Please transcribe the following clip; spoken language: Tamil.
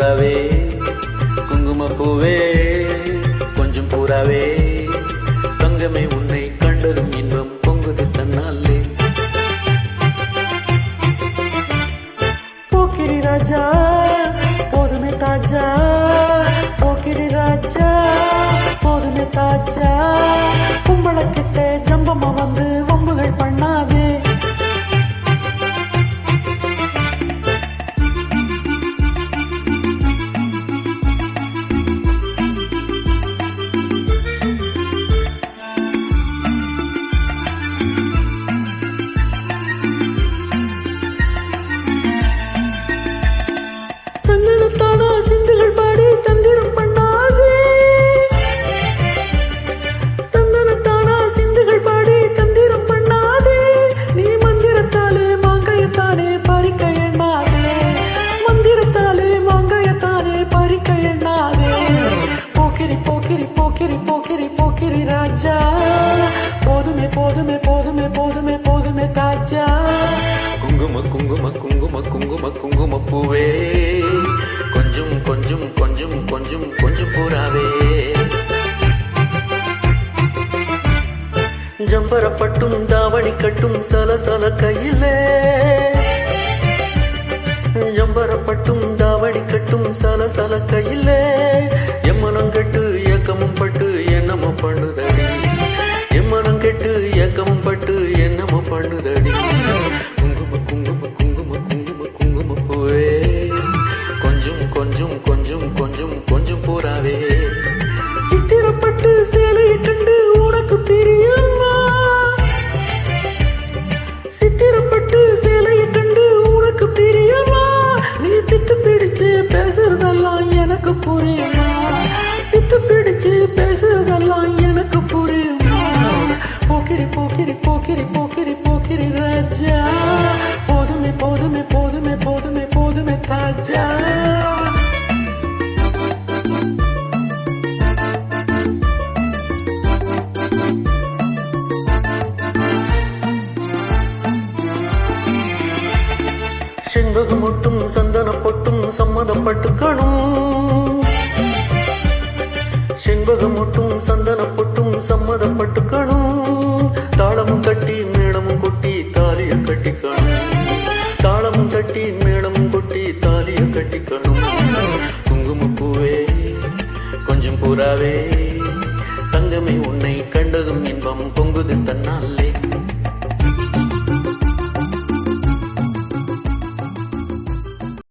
பூராவே குங்கும பூவே கொஞ்சம் பூராவே. தங்கமே உன்னை கண்டதும் இன்பம் பொங்குது தன்னாலே. போக்கிரி ராஜா போக்கிரி போக்கிரி போக்கிரி ராஜா. போதுமே போதுமே போதுமே போதுமே போதுமே தாஜா. குங்கும குங்கும குங்கும குங்கும குங்கும பூவே. கொஞ்சம் கொஞ்சம் கொஞ்சம் கொஞ்சம் கொஞ்சம் பூராவே. ஜம்பரப்பட்டும் தாவணி கட்டும் சல சல கையிலே. ஜம்பரப்பட்டும் தாவணி கட்டும் சல சல கையிலே. கொஞ்சம் கொஞ்சம் கொஞ்சம் கொஞ்சம் கொஞ்சம் பூராவே சித்திரப்பட்டு சேலையை கண்டு உனக்கு பிரியம்மா சித்திரப்பட்டு சேலையை கண்டு உனக்கு பிரியமா? நீ பித்து பிடிச்சு பேசுறதெல்லாம் எனக்கு புரியுமா? பித்து பிடிச்சு பேசுறதெல்லாம் எனக்கு புரியுமா? போக்கிரி போக்கிரி போக்கிரி போக்கிரி போக்கிரி ராஜா. போதுமே போதுமே போதுமே போதுமே போதுமே தாஜா. செண்பகம் ஒட்டும் சந்தன பொட்டும் சம்மதப்பட்டுக்கணும் செண்பகம் ஒட்டும் சந்தன பொட்டும் சம்மதப்பட்டுக்கணும் தாளமும் தட்டி மேளமும் கொட்டி தாலிய கட்டிக்கணும். தாளமும் தட்டி மேளமும் கொட்டி தாலிய கட்டிக்கணும். குங்குமப்பூவே கொஞ்சம் பூராவே